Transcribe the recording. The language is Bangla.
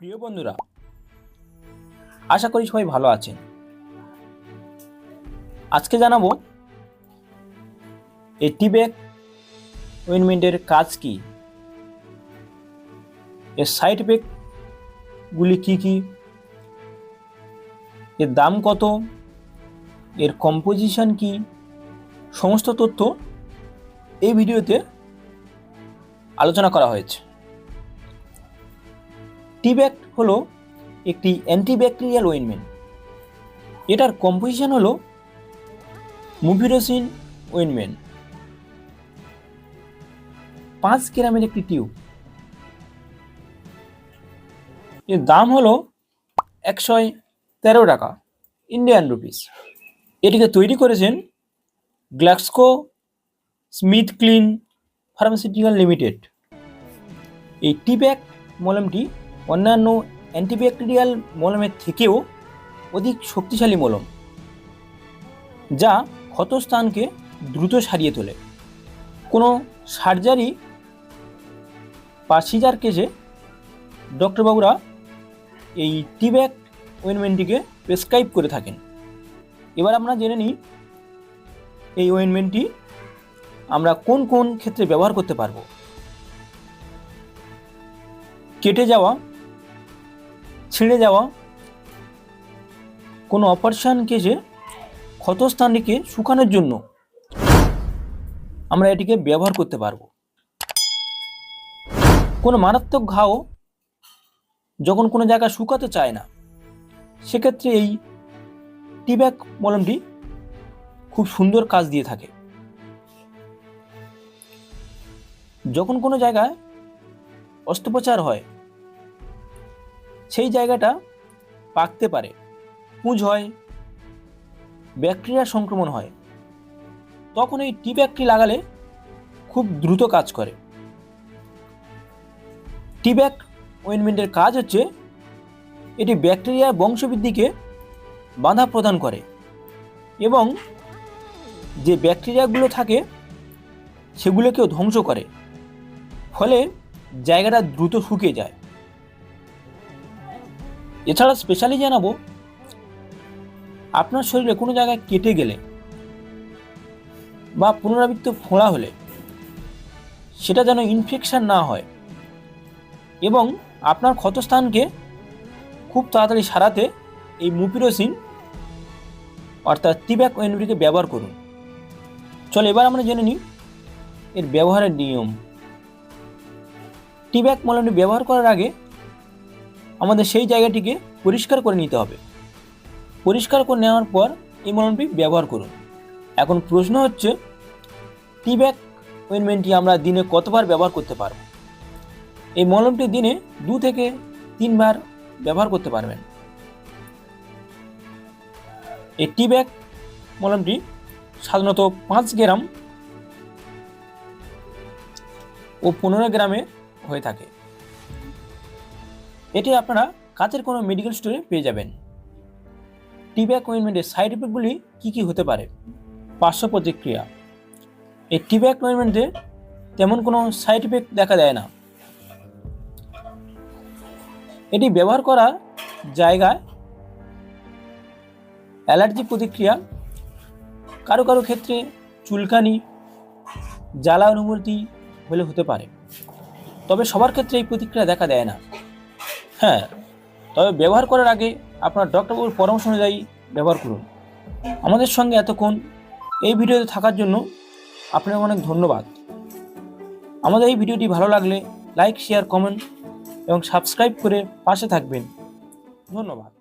প্রিয় বন্ধুরা, আশা করি সবাই ভালো আছেন। আজকে জানাব, এই টিব্যাগ উইনমেন্টের কাজ কি? এর সাইড এফেক্টগুলি কি কি? এর দাম কত? এর কম্পোজিশন কি? সমস্ত তথ্য এই ভিডিওতে আলোচনা করা হয়েছে। টিব্যাক হলো একটি অ্যান্টিব্যাকটেরিয়াল ওয়েনমেন্ট এটার কম্পোজিশন হলো মুভিরোসিন ওয়েনমেন্ট পাঁচ গ্রামের একটি টিউব এর দাম হলো একশো তেরো টাকা ইন্ডিয়ান রুপিস এটিকে তৈরি করেছেন গ্লাক্সকো স্মিথ ক্লিন ফার্মাসিউটিক্যাল লিমিটেড। এই টিব্যাক মলমটি অন্যান্য অ্যান্টিব্যাকটেরিয়াল মলমের থেকেও অধিক শক্তিশালী মলম, যা ক্ষতস্থানকে দ্রুত সারিয়ে তোলে। কোনো সার্জারি বা সিজার কেসে ডক্টরবাবুরা এই টিব্যাক ওয়েনমেন্টটিকে প্রেসক্রাইব করে থাকেন। এবার আমরা জেনে নিই এই ওয়েনমেন্টটি আমরা কোন কোন ক্ষেত্রে ব্যবহার করতে পারব। কেটে যাওয়া ছিঁড়ে যাওয়া কোনো অপারেশন কেসে ক্ষতস্থানটিকে শুকানোর জন্য আমরা এটিকে ব্যবহার করতে পারব। কোনো মারাত্মক ঘাও যখন কোনো জায়গা শুকাতে চায় না, সেক্ষেত্রে এই টিব্যাক মলমটি খুব সুন্দর কাজ দিয়ে থাকে। যখন কোনো জায়গায় অস্ত্রোপচার হয় সেই জায়গাটা পাকতে পারে। পুঁজ হয়, ব্যাকটেরিয়া সংক্রমণ হয়। তখন এই টি ব্যাগটি লাগালে খুব দ্রুত কাজ করে। টি ব্যাগ ওয়েনমেন্টের কাজ হচ্ছে এটি ব্যাকটেরিয়ার বংশবৃদ্ধিকে বাধা প্রদান করে এবং যে ব্যাকটেরিয়াগুলো থাকে সেগুলোকেও ধ্বংস করে। ফলে জায়গাটা দ্রুত শুকিয়ে যায়। এছাড়া স্পেশালি জানাব, আপনার শরীরে কোনো জায়গায় কেটে গেলে বা পুনরাবৃত্ত ফোঁড়া হলে সেটা যেন ইনফেকশান না হয় এবং আপনার ক্ষতস্থানকে খুব তাড়াতাড়ি সারাতে এই মুপিরোসিন অর্থাৎ টিব্যাক ওয়েনবিকে ব্যবহার করুন। চলো এবার আমরা জেনে নিই এর ব্যবহারের নিয়ম। টিব্যাক মলমটি ব্যবহার করার আগে আমাদের সেই জায়গাটিকে পরিষ্কার করে নিতে হবে। পরিষ্কার করে নেওয়ার পর এই মলমটি ব্যবহার করুন। এখন প্রশ্ন হচ্ছে, টিব্যাক ওয়েনমেন্টটি আমরা দিনে কতবার ব্যবহার করতে পারব? এই মলমটি দিনে দু থেকে তিনবার ব্যবহার করতে পারবেন। এই টিব্যাক মলমটি সাধারণত পাঁচ গ্রাম ও পনেরো গ্রামে হয়ে থাকে। এটি আপনারা কাছের কোনো মেডিকেল স্টোরে পেয়ে যাবেন। টিব্যাক ওয়েনমেন্টের সাইড এফেক্টগুলি কী কী হতে পারে? পার্শ্ব প্রতিক্রিয়া। এই টিব্যাক ওয়েনমেন্টে তেমন কোনো সাইড এফেক্ট দেখা দেয় না। এটি ব্যবহার করা জায়গায় অ্যালার্জি প্রতিক্রিয়া, কারও কারও ক্ষেত্রে চুলকানি, জ্বালা অনুভূতি হলে হতে পারে। তবে সবার ক্ষেত্রে এই প্রতিক্রিয়া দেখা দেয় না। হ্যাঁ তবে ব্যবহার করার আগে আপনার ডক্টরবাবুর পরামর্শ অনুযায়ী ব্যবহার করুন। আমাদের সঙ্গে এতক্ষণ এই ভিডিওতে থাকার জন্য আপনাকে অনেক ধন্যবাদ। আমাদের এই ভিডিওটি ভালো লাগলে লাইক, শেয়ার, কমেন্ট এবং সাবস্ক্রাইব করে পাশে থাকবেন। ধন্যবাদ।